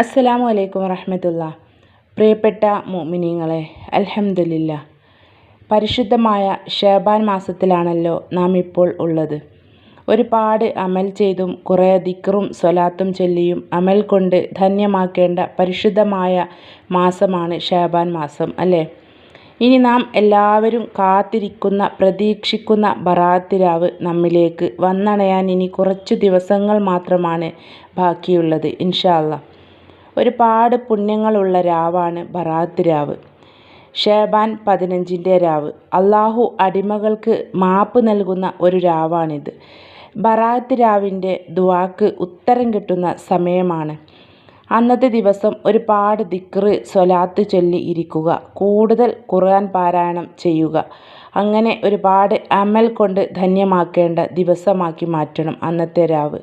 അസ്സലാമു അലൈക്കും വറഹമത്തുള്ള. പ്രിയപ്പെട്ട മുഅ്മിനീങ്ങളെ അലഹമില്ല പരിശുദ്ധമായ ഷേബാൻ മാസത്തിലാണല്ലോ നാം ഇപ്പോൾ ഉള്ളത്. ഒരുപാട് അമൽ ചെയ്തും കുറേ ദിക്റും സ്വലാത്തും ചൊല്ലിയും അമൽ കൊണ്ട് ധന്യമാക്കേണ്ട പരിശുദ്ധമായ മാസമാണ് ഷേബാൻ മാസം അല്ലേ? ഇനി നാം എല്ലാവരും കാത്തിരിക്കുന്ന പ്രതീക്ഷിക്കുന്ന ബറാത്തിരാവ് നമ്മിലേക്ക് വന്നണയാൻ ഇനി കുറച്ചു ദിവസങ്ങൾ മാത്രമാണ് ബാക്കിയുള്ളത് ഇൻഷാ അല്ലാ ഒരുപാട് പുണ്യങ്ങളുള്ള രാവാണ് ബറാത്ത് രാവ്. ഷേബാൻ പതിനഞ്ചിന്റെ രാവ്. അള്ളാഹു അടിമകൾക്ക് മാപ്പ് നൽകുന്ന ഒരു രാവാണിത്. ബറാത്ത് രാവിന്റെ ദുവാക്ക് ഉത്തരം കിട്ടുന്ന സമയമാണ്. അന്നത്തെ ദിവസം ഒരുപാട് ദിക്റ് സ്വലാത്ത് ചൊല്ലി ഇരിക്കുക. കൂടുതൽ ഖുർആൻ പാരായണം ചെയ്യുക. അങ്ങനെ ഒരുപാട് അമൽ കൊണ്ട് ധന്യമാക്കേണ്ട ദിവസമാക്കി മാറ്റണം അന്നത്തെ രാവ്.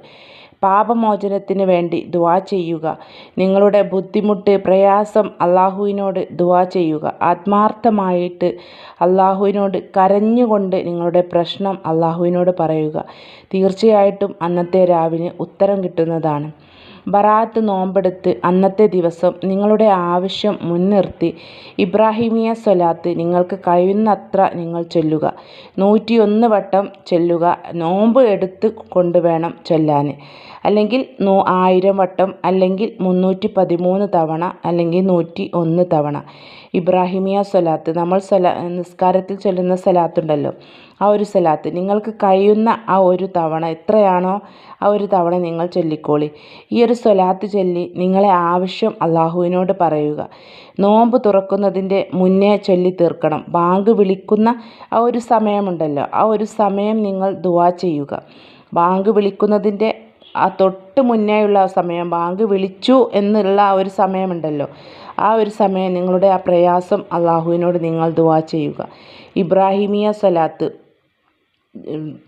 പാപമോചനത്തിന് വേണ്ടി ദുആ ചെയ്യുക. നിങ്ങളുടെ ബുദ്ധിമുട്ട് പ്രയാസം അള്ളാഹുവിനോട് ദുആ ചെയ്യുക. ആത്മാർത്ഥമായിട്ട് അള്ളാഹുവിനോട് കരഞ്ഞുകൊണ്ട് നിങ്ങളുടെ പ്രശ്നം അള്ളാഹുവിനോട് പറയുക. തീർച്ചയായിട്ടും അന്നത്തെ രാവിന് ഉത്തരം കിട്ടുന്നതാണ്. ബറാത്ത് നോമ്പെടുത്ത് അന്നത്തെ ദിവസം നിങ്ങളുടെ ആവശ്യം മുൻനിർത്തി ഇബ്രാഹിമിയ സ്വലാത്ത് നിങ്ങൾക്ക് കഴിയുന്നത്ര നിങ്ങൾ ചൊല്ലുക. നൂറ്റിയൊന്ന് വട്ടം ചൊല്ലുക. നോമ്പ് എടുത്ത് കൊണ്ടുവേണം ചൊല്ലാൻ അല്ലെങ്കിൽ ആയിരം വട്ടം അല്ലെങ്കിൽ മുന്നൂറ്റി പതിമൂന്ന് തവണ അല്ലെങ്കിൽ നൂറ്റി ഒന്ന് തവണ. ഇബ്രാഹിമിയ സ്വലാത്ത്. നമ്മൾ സ്വല നിസ്കാരത്തിൽ ചൊല്ലുന്ന സ്വലാത്തുണ്ടല്ലോ. ആ ഒരു സ്ഥലത്ത് നിങ്ങൾക്ക് കഴിയുന്ന ആ ഒരു തവണ എത്രയാണോ ആ ഒരു തവണ നിങ്ങൾ ചൊല്ലിക്കോളി. ഈ ഒരു സ്വലാത്ത് ചൊല്ലി നിങ്ങളെ ആവശ്യം അള്ളാഹുവിനോട് പറയുക. നോമ്പ് തുറക്കുന്നതിന്റെ മുന്നേ ചൊല്ലി തീർക്കണം. ബാങ്ക് വിളിക്കുന്ന ആ ഒരു സമയമുണ്ടല്ലോ ആ ഒരു സമയം നിങ്ങൾ ദുവാ ചെയ്യുക. ബാങ്ക് വിളിക്കുന്നതിന്റെ ആ തൊട്ട് മുന്നേയുള്ള സമയം ബാങ്ക് വിളിച്ചു എന്നുള്ള ആ ഒരു സമയമുണ്ടല്ലോ ആ ഒരു സമയം നിങ്ങളുടെ ആ പ്രയാസം അള്ളാഹുവിനോട് നിങ്ങൾ ദുവാ ചെയ്യുക. ഇബ്രാഹിമിയ സ്വലാത്ത്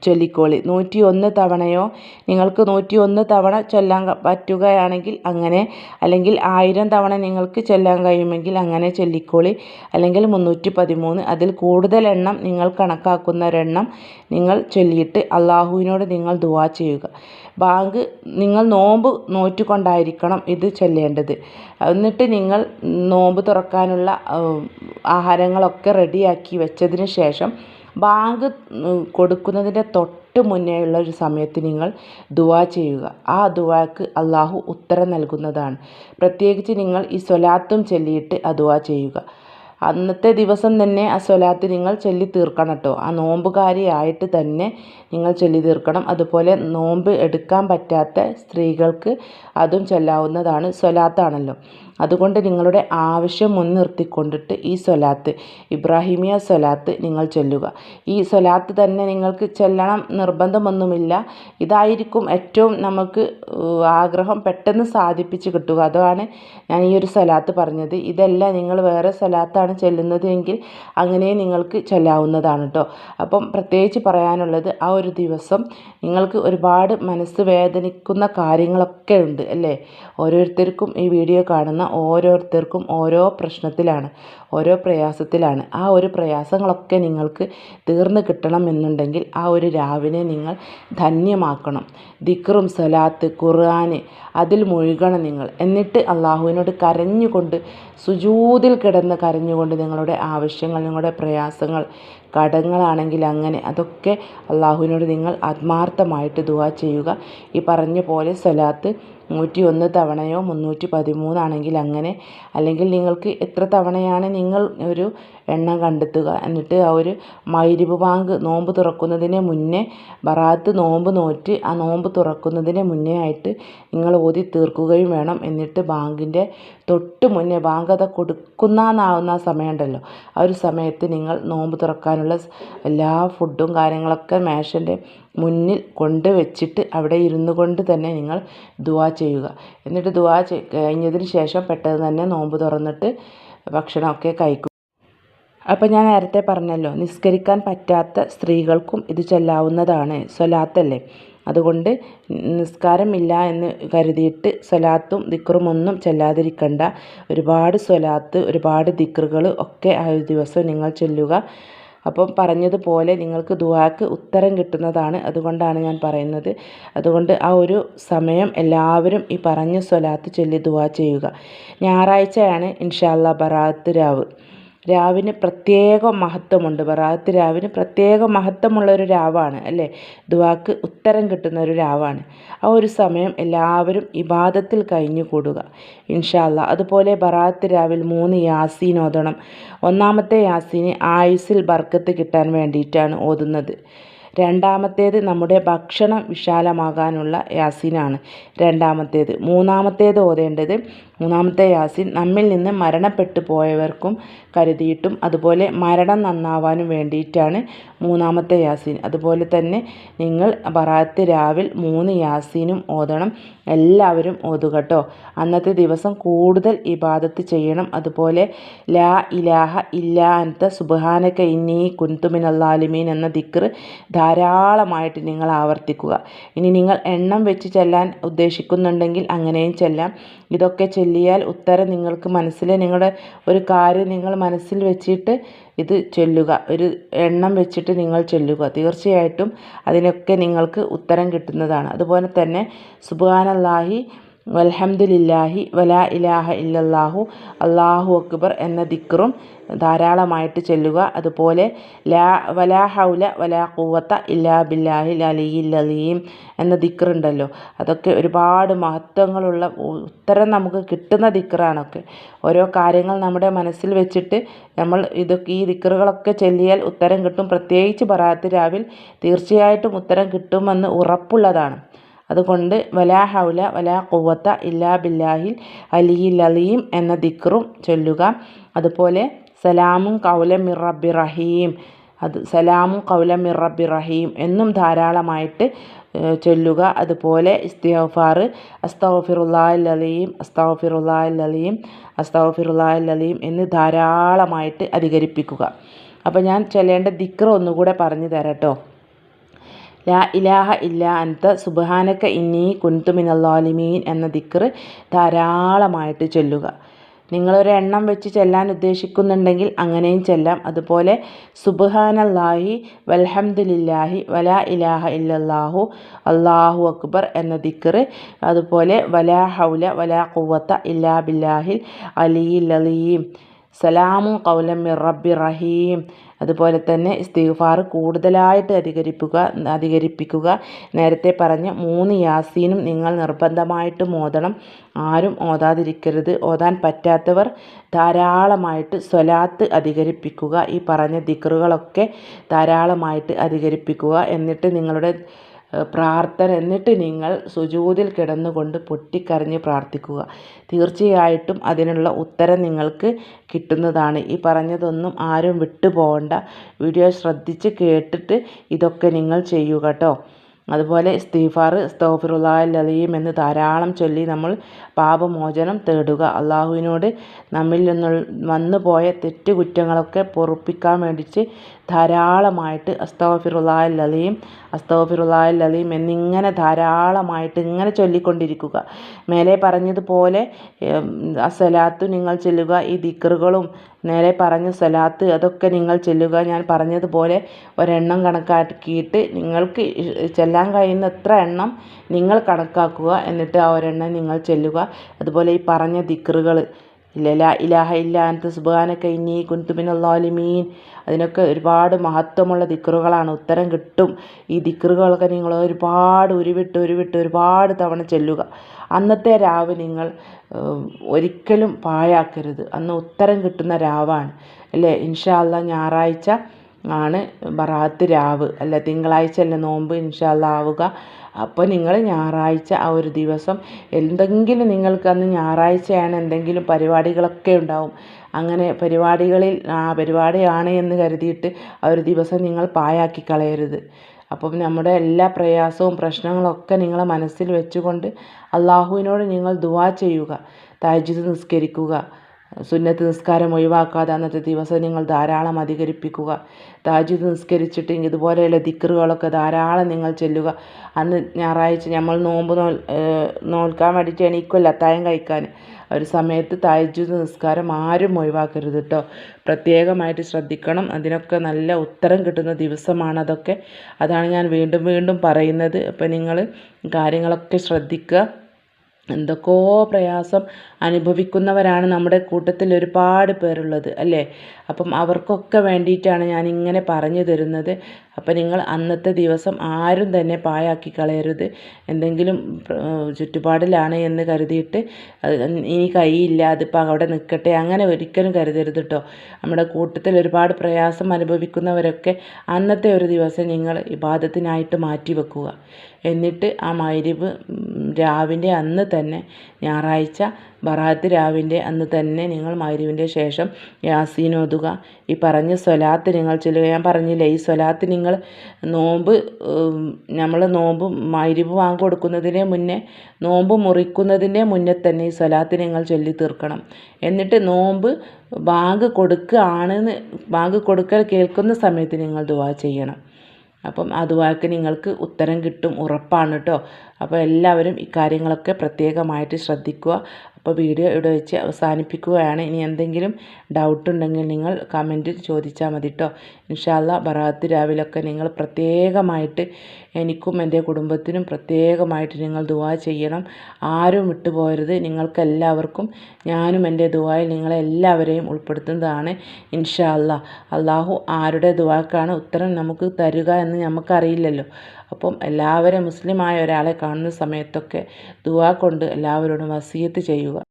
ചൊല്ലിക്കോളി. നൂറ്റി ഒന്ന് തവണയോ നിങ്ങൾക്ക് നൂറ്റി ഒന്ന് തവണ ചൊല്ലാൻ പറ്റുകയാണെങ്കിൽ അങ്ങനെ അല്ലെങ്കിൽ ആയിരം തവണ നിങ്ങൾക്ക് ചൊല്ലാൻ കഴിയുമെങ്കിൽ അങ്ങനെ ചൊല്ലിക്കോളി. അല്ലെങ്കിൽ മുന്നൂറ്റി പതിമൂന്ന് അതിൽ കൂടുതൽ എണ്ണം നിങ്ങൾ കണക്കാക്കുന്ന ഒരെണ്ണം നിങ്ങൾ ചൊല്ലിയിട്ട് അള്ളാഹുവിനോട് നിങ്ങൾ ദുവാ ചെയ്യുക. ബാങ്ക് നിങ്ങൾ നോമ്പ് നോറ്റുകൊണ്ടായിരിക്കണം ഇത് ചൊല്ലേണ്ടത്. എന്നിട്ട് നിങ്ങൾ നോമ്പ് തുറക്കാനുള്ള ആഹാരങ്ങളൊക്കെ റെഡിയാക്കി വെച്ചതിന് ശേഷം ബാങ്ക് കൊടുക്കുന്നതിന്റെ തൊട്ട് മുന്നേ ഉള്ള ഒരു സമയത്ത് നിങ്ങൾ ദുആ ചെയ്യുക. ആ ദുആക്ക് അള്ളാഹു ഉത്തരം നൽകുന്നതാണ്. പ്രത്യേകിച്ച് നിങ്ങൾ ഈ സ്വലാത്തും ചൊല്ലിയിട്ട് ആ ദുആ ചെയ്യുക. അന്നത്തെ ദിവസം തന്നെ ആ സ്വലാത്ത് നിങ്ങൾ ചൊല്ലി തീർക്കണം കേട്ടോ. ആ നോമ്പുകാരിയായിട്ട് തന്നെ നിങ്ങൾ ചൊല്ലി തീർക്കണം. അതുപോലെ നോമ്പ് എടുക്കാൻ പറ്റാത്ത സ്ത്രീകൾക്ക് അതും ചൊല്ലാവുന്നതാണ് സ്വലാത്താണല്ലോ. അതുകൊണ്ട് നിങ്ങളുടെ ആവശ്യം മുൻനിർത്തിക്കൊണ്ടിട്ട് ഈ സ്വലാത്ത് ഇബ്രാഹിമിയ സ്വലാത്ത് നിങ്ങൾ ചൊല്ലുക. ഈ സ്വലാത്ത് തന്നെ നിങ്ങൾക്ക് ചൊല്ലണം നിർബന്ധമൊന്നുമില്ല. ഇതായിരിക്കും ഏറ്റവും നമുക്ക് ആഗ്രഹം പെട്ടെന്ന് സാധിപ്പിച്ച് കിട്ടുക. അതാണ് ഞാൻ ഈ ഒരു സ്വലാത്ത് പറഞ്ഞത്. ഇതല്ല നിങ്ങൾ വേറെ സ്വലാത്താണ് ചെല്ലുന്നത് എങ്കിൽ അങ്ങനെ നിങ്ങൾക്ക് ചൊല്ലാവുന്നതാണ് കേട്ടോ അപ്പം പ്രത്യേകിച്ച് പറയാനുള്ളത് ആ ഒരു ദിവസം നിങ്ങൾക്ക് ഒരുപാട് മനസ്സ് വേദനിക്കുന്ന കാര്യങ്ങളൊക്കെ ഉണ്ട് അല്ലേ? ഓരോരുത്തർക്കും ഈ വീഡിയോ കാണുന്ന ഓരോരുത്തർക്കും ഓരോ പ്രശ്നത്തിലാണ്. ഓരോ പ്രയാസത്തിലാണ്. ആ ഒരു പ്രയാസങ്ങളൊക്കെ നിങ്ങൾക്ക് തീർന്നു കിട്ടണമെന്നുണ്ടെങ്കിൽ ആ ഒരു രാവിനെ നിങ്ങൾ ധന്യമാക്കണം. ദിക്റും സലാത്ത് ഖുർആൻ അതിൽ മുഴുകണം നിങ്ങൾ. എന്നിട്ട് അള്ളാഹുവിനോട് കരഞ്ഞുകൊണ്ട് സുജൂതിൽ കിടന്ന് കരഞ്ഞുകൊണ്ട് നിങ്ങളുടെ ആവശ്യങ്ങൾ നിങ്ങളുടെ പ്രയാസങ്ങൾ കടങ്ങളാണെങ്കിൽ അങ്ങനെ അതൊക്കെ അള്ളാഹുവിനോട് നിങ്ങൾ ആത്മാർത്ഥമായിട്ട് ദുവാ ചെയ്യുക. ഈ പറഞ്ഞ പോലെ സലാത്ത് നൂറ്റി ഒന്ന് തവണയോ മുന്നൂറ്റി പതിമൂന്നാണെങ്കിൽ അങ്ങനെ അല്ലെങ്കിൽ നിങ്ങൾക്ക് എത്ര തവണയാണ് നിങ്ങൾ ഒരു എണ്ണം കണ്ടെത്തുക. എന്നിട്ട് ആ ഒരു മൈരിബ് ബാങ്ക് നോമ്പ് തുറക്കുന്നതിന് മുന്നേ ബറാത്ത് നോമ്പ് നോറ്റ് ആ നോമ്പ് തുറക്കുന്നതിന് മുന്നേ ആയിട്ട് നിങ്ങൾ ഓതി തീർക്കുകയും വേണം. എന്നിട്ട് ബാങ്കിന്റെ തൊട്ട് മുന്നേ ബാങ്ക് അത് കൊടുക്കുന്നാവുന്ന സമയമുണ്ടല്ലോ. ആ ഒരു സമയത്ത് നിങ്ങൾ നോമ്പ് തുറക്കാനുള്ള എല്ലാ ഫുഡും കാര്യങ്ങളൊക്കെ മേശന്റെ മുന്നിൽ കൊണ്ട് വെച്ചിട്ട് അവിടെ ഇരുന്നു കൊണ്ട് തന്നെ നിങ്ങൾ ദുവാ ചെയ്യുക. എന്നിട്ട് ദുവാ കഴിഞ്ഞതിന് ശേഷം പെട്ടെന്ന് തന്നെ നോമ്പ് തുറന്നിട്ട് ഭക്ഷണമൊക്കെ കഴിക്കും. അപ്പോൾ ഞാൻ നേരത്തെ പറഞ്ഞല്ലോ നിസ്കരിക്കാൻ പറ്റാത്ത സ്ത്രീകൾക്കും ഇത് ചൊല്ലാവുന്നതാണ് സ്വലാത്തല്ലേ? അതുകൊണ്ട് നിസ്കാരമില്ല എന്ന് കരുതിയിട്ട് സ്വലാത്തും ദിക്റും ഒന്നും ചൊല്ലാതിരിക്കണ്ട. ഒരുപാട് സ്വലാത്ത് ഒരുപാട് ദിക്റുകൾ ഒക്കെ ആ ഒരു ദിവസം നിങ്ങൾ ചൊല്ലുക. അപ്പം പറഞ്ഞതുപോലെ നിങ്ങൾക്ക് ദുആക്ക് ഉത്തരം കിട്ടുന്നതാണ് അതുകൊണ്ടാണ് ഞാൻ പറയുന്നത്. അതുകൊണ്ട് ആ ഒരു സമയം എല്ലാവരും ഈ പറഞ്ഞ സ്വലാത്ത് ചൊല്ലി ദുആ ചെയ്യുക. ഞായറാഴ്ചയാണ് ഇൻഷാല്ല ബറാത്ത് രാവ്. രാവിന് പ്രത്യേക മഹത്വമുണ്ട്. ബറാത്ത് രാവിന് പ്രത്യേക മഹത്വമുള്ള ഒരു രാവാണ് അല്ലേ? ദുവാക്ക് ഉത്തരം കിട്ടുന്ന ഒരു രാവാണ്. ആ ഒരു സമയം എല്ലാവരും ഇബാദത്തിൽ കഴിഞ്ഞു കൂടുക ഇൻഷാല്ല അതുപോലെ ബറാത്ത് രാവിൽ മൂന്ന് യാസീൻ ഓതണം. ഒന്നാമത്തെ യാസീന് ആയുസിൽ ബർക്കത്ത് കിട്ടാൻ വേണ്ടിയിട്ടാണ് ഓതുന്നത്. രണ്ടാമത്തേത് നമ്മുടെ ഭക്ഷണം വിശാലമാകാനുള്ള യാസീനാണ്. രണ്ടാമത്തേത്. മൂന്നാമത്തേത് ഓതേണ്ടത് മൂന്നാമത്തെ യാസിൻ നമ്മിൽ നിന്ന് മരണപ്പെട്ടു പോയവർക്കും കരുതിയിട്ടും അതുപോലെ മരണം നന്നാവാനും വേണ്ടിയിട്ടാണ് മൂന്നാമത്തെ യാസിൻ. അതുപോലെ തന്നെ നിങ്ങൾ ബറാത്ത് രാവിൽ മൂന്ന് യാസീനും ഓതണം. എല്ലാവരും ഓതുക കേട്ടോ അന്നത്തെ ദിവസം കൂടുതൽ ഇബാദത്ത് ചെയ്യണം. അതുപോലെ ലാ ഇലാഹ ഇല്ലാ അൻത സുബഹാനക കുന്തുമിൻ കുന്തുമിനല്ലാലിമീൻ എന്ന ദിക്ർ ധാരാളമായിട്ട് നിങ്ങൾ ആവർത്തിക്കുക. ഇനി നിങ്ങൾ എണ്ണം വെച്ച് ചെല്ലാൻ ഉദ്ദേശിക്കുന്നുണ്ടെങ്കിൽ അങ്ങനെയും ചെല്ലാം. ഇതൊക്കെ ചൊല്ലിയാൽ ഉത്തരം നിങ്ങൾക്ക് മനസ്സിൽ നിങ്ങളുടെ ഒരു കാര്യം നിങ്ങൾ മനസ്സിൽ വെച്ചിട്ട് ഇത് ചൊല്ലുക. ഒരു എണ്ണം വെച്ചിട്ട് നിങ്ങൾ ചൊല്ലുക. തീർച്ചയായിട്ടും അതിനൊക്കെ നിങ്ങൾക്ക് ഉത്തരം കിട്ടുന്നതാണ്. അതുപോലെ തന്നെ സുബാനല്ലാഹി വൽഹംദുലില്ലാഹി വലാ ഇലാഹ ഇല്ലല്ലാഹു അള്ളാഹു അക്ബർ എന്ന ദിക്റും ധാരാളമായിട്ട് ചൊല്ലുക. അതുപോലെ ലാ വലാ ഹൗല വലാ കൂവത്ത ഇല്ലാ ബില്ലാഹി അലിയിൽ അലീം എന്ന ദിക്റുണ്ടല്ലോ. അതൊക്കെ ഒരുപാട് മഹത്വങ്ങളുള്ള ഉത്തരം നമുക്ക് കിട്ടുന്ന ദിക്റാണൊക്കെ. ഓരോ കാര്യങ്ങൾ നമ്മുടെ മനസ്സിൽ വെച്ചിട്ട് നമ്മൾ ഇതൊക്കെ ഈ ദിക്റുകളൊക്കെ ചൊല്ലിയാൽ ഉത്തരം കിട്ടും. പ്രത്യേകിച്ച് ബറാത്ത് രാവിൽ തീർച്ചയായിട്ടും ഉത്തരം കിട്ടുമെന്ന് ഉറപ്പുള്ളതാണ്. അതുകൊണ്ട് വലാ ഹൗല വലാ കുവത്ത ഇല്ലാ ബില്ലാഹിൽ അലിയിൽ അലീം എന്ന ദിക്റും ചൊല്ലുക. അതുപോലെ സലാമും കൗലം മിർ റഹീം. അത് സലാമും കൗലം മിർ റഹീം എന്നും ധാരാളമായിട്ട് ചൊല്ലുക. അതുപോലെ അസ്തഗ്ഫിറുല്ലാഹിൽ അലീം അസ്തഗ്ഫിറുല്ലാഹിൽ അലീം എന്ന് ധാരാളമായിട്ട് അധികരിപ്പിക്കുക. അപ്പോൾ ഞാൻ ചൊല്ലേണ്ട ദിക്ര ഒന്നുകൂടെ പറഞ്ഞു തരാം കേട്ടോ ലാ ഇലാഹ ഇല്ല അൻത സുബഹാനക്ക ഇന്നി കുൻതു മിനല്ലാലിമീൻ എന്ന ദിക്ർ ധാരാളമായിട്ട് ചൊല്ലുക. നിങ്ങളൊരു എണ്ണം വെച്ച് ചെല്ലാൻ ഉദ്ദേശിക്കുന്നുണ്ടെങ്കിൽ അങ്ങനെയും ചെല്ലാം. അതുപോലെ സുബ്ഹാനല്ലാഹി വൽഹംദുലില്ലാഹി വലാ ഇലാഹ ഇല്ലല്ലാഹു അള്ളാഹു അക്ബർ എന്ന ദിക്കർ അതുപോലെ വലാ ഹൗല വലാ കുവത്ത ഇല്ലാ ബില്ലാഹിൽ അലിയിൽ അലീം സലാമു മിർ റബ്ബി റഹീം. അതുപോലെ തന്നെ ഇസ്തിഗ്ഫാർ കൂടുതലായിട്ട് അധികരിപ്പിക്കുക അധികരിപ്പിക്കുക. നേരത്തെ പറഞ്ഞ മൂന്ന് യാസീനും നിങ്ങൾ നിർബന്ധമായിട്ടും ഓതണം. ആരും ഓതാതിരിക്കരുത്. ഓതാൻ പറ്റാത്തവർ ധാരാളമായിട്ട് സ്വലാത്ത് അധികരിപ്പിക്കുക. ഈ പറഞ്ഞ ദിക്റുകളൊക്കെ ധാരാളമായിട്ട് അധികരിപ്പിക്കുക. എന്നിട്ട് നിങ്ങളുടെ പ്രാർത്ഥന എന്നിട്ട് നിങ്ങൾ സുജൂതിൽ കിടന്നുകൊണ്ട് പൊട്ടിക്കരഞ്ഞ് പ്രാർത്ഥിക്കുക. തീർച്ചയായിട്ടും അതിനുള്ള ഉത്തരം നിങ്ങൾക്ക് കിട്ടുന്നതാണ്. ഈ പറഞ്ഞതൊന്നും ആരും വിട്ടുപോകണ്ട. വീഡിയോ ശ്രദ്ധിച്ച് കേട്ടിട്ട് ഇതൊക്കെ നിങ്ങൾ ചെയ്യുക കേട്ടോ. അതുപോലെ ഇസ്തീഫാർ അലീം എന്ന് ധാരാളം ചൊല്ലി നമ്മൾ പാപമോചനം തേടുക. അള്ളാഹുവിനോട് നമ്മിൽ നിന്ന് വന്നു പോയ തെറ്റുകുറ്റങ്ങളൊക്കെ പൊറുപ്പിക്കാൻ വേണ്ടിയിട്ട് ധാരാളമായിട്ട് അസ്തോഫിറുല്ലാൽ അലീം എന്നിങ്ങനെ ധാരാളമായിട്ട് ഇങ്ങനെ ചൊല്ലിക്കൊണ്ടിരിക്കുക. മേലെ പറഞ്ഞതുപോലെ അസലാത്തു നിങ്ങൾ ചെല്ലുക ഈ ദിക്റുകളും നേരെ പറഞ്ഞ സലാത്ത് അതൊക്കെ നിങ്ങൾ ചെല്ലുക. ഞാൻ പറഞ്ഞതുപോലെ ഒരെണ്ണം കണക്കാക്കിയിട്ട് നിങ്ങൾക്ക് ചെല്ലാൻ കഴിയുന്ന എത്ര എണ്ണം നിങ്ങൾ കണക്കാക്കുക. എന്നിട്ട് ആ ഒരെണ്ണം നിങ്ങൾ ചെല്ലുക. അതുപോലെ ഈ പറഞ്ഞ ദിക്റുകൾ ഇല്ല ഇലാഹ ഇല്ല അൻത കൈനി ഇന്നി കുൻതു മിനൽ അതിനൊക്കെ ഒരുപാട് മഹത്വമുള്ള ദിക്റുകളാണ്. ഉത്തരം കിട്ടും. ഈ ദിക്റുകളൊക്കെ നിങ്ങൾ ഒരുപാട് ഉരുവിട്ട് ഉരുവിട്ട് ഒരുപാട് തവണ ചെല്ലുക. അന്നത്തെ രാവ് നിങ്ങൾ ഒരിക്കലും പാഴാക്കരുത്. അന്ന് ഉത്തരം കിട്ടുന്ന രാവാണ്. അല്ലേ? ഇൻഷാ അല്ലാ ഞായറാഴ്ച ആണ് ബറാത്ത് രാവ്. അല്ല? തിങ്കളാഴ്ച അല്ല നോമ്പ്? ഇൻഷാ അല്ലാ ആവുക. അപ്പോൾ നിങ്ങൾ ഞായറാഴ്ച ആ ഒരു ദിവസം എന്തെങ്കിലും നിങ്ങൾക്ക് അന്ന് ഞായറാഴ്ചയാണ് എന്തെങ്കിലും പരിപാടികളൊക്കെ ഉണ്ടാവും. അങ്ങനെ പരിപാടികളിൽ ആ പരിപാടിയാണ് എന്ന് കരുതിയിട്ട് ആ ഒരു ദിവസം നിങ്ങൾ പാഴാക്കി കളയരുത്. അപ്പം നമ്മുടെ എല്ലാ പ്രയാസവും പ്രശ്നങ്ങളൊക്കെ നിങ്ങളെ മനസ്സിൽ വെച്ചുകൊണ്ട് അള്ളാഹുവിനോട് നിങ്ങൾ ദുആ ചെയ്യുക. തഹജ്ജുദ് നിസ്കരിക്കുക. സുന്നത്ത് നിസ്കാരം ഒഴിവാക്കാതെ അന്നത്തെ ദിവസം നിങ്ങൾ ധാരാളം അധികരിപ്പിക്കുക. താജ്ജുദ് നിസ്കരിച്ചിട്ട് ഇതുപോലെയുള്ള ദിക്കറുകളൊക്കെ ധാരാളം നിങ്ങൾ ചെല്ലുക. അന്ന് ഞായറാഴ്ച നമ്മൾ നോമ്പ് നോൽ നോൽക്കാൻ വേണ്ടിയിട്ട് എണീക്കുമല്ല അത്തായം കഴിക്കാൻ. ഒരു സമയത്ത് താജ്ജുദ് നിസ്കാരം ആരും ഒഴിവാക്കരുത് കേട്ടോ പ്രത്യേകമായിട്ട് ശ്രദ്ധിക്കണം. അതിനൊക്കെ നല്ല ഉത്തരം കിട്ടുന്ന ദിവസമാണ് അതൊക്കെ. അതാണ് ഞാൻ വീണ്ടും വീണ്ടും പറയുന്നത്. അപ്പോൾ നിങ്ങൾ കാര്യങ്ങളൊക്കെ ശ്രദ്ധിക്കുക. എന്തൊക്കെയോ പ്രയാസം അനുഭവിക്കുന്നവരാണ് നമ്മുടെ കൂട്ടത്തിൽ ഒരുപാട് പേരുള്ളത് അല്ലേ? അപ്പം അവർക്കൊക്കെ വേണ്ടിയിട്ടാണ് ഞാൻ ഇങ്ങനെ പറഞ്ഞു തരുന്നത്. അപ്പം നിങ്ങൾ അന്നത്തെ ദിവസം ആരും തന്നെ പാഴാക്കി കളയരുത്. എന്തെങ്കിലും ചുറ്റുപാടിലാണ് എന്ന് കരുതിയിട്ട് ഇനി കൈയില്ല അതിപ്പോൾ അവിടെ നിൽക്കട്ടെ അങ്ങനെ ഒരിക്കലും കരുതരുത് കേട്ടോ നമ്മുടെ കൂട്ടത്തിൽ ഒരുപാട് പ്രയാസം അനുഭവിക്കുന്നവരൊക്കെ അന്നത്തെ ഒരു ദിവസം നിങ്ങൾ ഇബാദത്തിനായിട്ട് മാറ്റി വെക്കുക എന്നിട്ട് ആ മഗ്‌രിബ് രാവിലെ അന്ന് തന്നെ ഞായറാഴ്ച ബറാത്ത് രാവിന്റെ അന്ന് തന്നെ നിങ്ങൾ മൈരുവിന്റെ ശേഷം യാസീൻ ഓതുക. ഈ പറഞ്ഞ സ്വലാത്ത് നിങ്ങൾ ചൊല്ലുക ഞാൻ പറഞ്ഞില്ലേ ഈ സ്വലാത്ത് നിങ്ങൾ നോമ്പ് നമ്മൾ നോമ്പ് മൈരുവ് വാങ്ങി കൊടുക്കുന്നതിന് മുന്നേ നോമ്പ് മുറിക്കുന്നതിന്റെ മുന്നേ തന്നെ ഈ സ്വലാത്ത് നിങ്ങൾ ചൊല്ലി തീർക്കണം. എന്നിട്ട് നോമ്പ് ബാങ്ക് കൊടുക്കുകയാണെന്ന് ബാങ്ക് കൊടുക്കൽ കേൾക്കുന്ന സമയത്ത് നിങ്ങൾ ദുവാ ചെയ്യണം. അപ്പം അതുവാക്ക് നിങ്ങൾക്ക് ഉത്തരം കിട്ടും ഉറപ്പാണ് കേട്ടോ. അപ്പോൾ എല്ലാവരും ഇക്കാര്യങ്ങളൊക്കെ പ്രത്യേകമായിട്ട് ശ്രദ്ധിക്കുക. അപ്പോൾ വീഡിയോ ഇവിടെ വെച്ച് അവസാനിപ്പിക്കുകയാണ്. ഇനി എന്തെങ്കിലും ഡൗട്ട് ഉണ്ടെങ്കിൽ നിങ്ങൾ കമന്റ് ചോദിച്ചാൽ മതി കേട്ടോ. ഇൻഷാല്ല ബറാത്ത് രാവിലൊക്കെ നിങ്ങൾ പ്രത്യേകമായിട്ട് എനിക്കും എന്റെ കുടുംബത്തിനും പ്രത്യേകമായിട്ട് നിങ്ങൾ ദുവാ ചെയ്യണം. ആരും വിട്ടുപോകരുത്. നിങ്ങൾക്കെല്ലാവർക്കും ഞാനും എന്റെ ദുവായിൽ നിങ്ങളെ എല്ലാവരെയും ഉൾപ്പെടുത്തുന്നതാണ് ഇൻഷാല്ല അള്ളാഹു ആരുടെ ദുവാക്കാണ് ഉത്തരം നമുക്ക് തരിക എന്ന് നമുക്കറിയില്ലല്ലോ. അപ്പം എല്ലാവരും മുസ്ലിമായ ഒരാളെ കാണുന്ന സമയത്തൊക്കെ ദുവാ കൊണ്ട് എല്ലാവരോടും വസീയത്ത് ചെയ്യുക.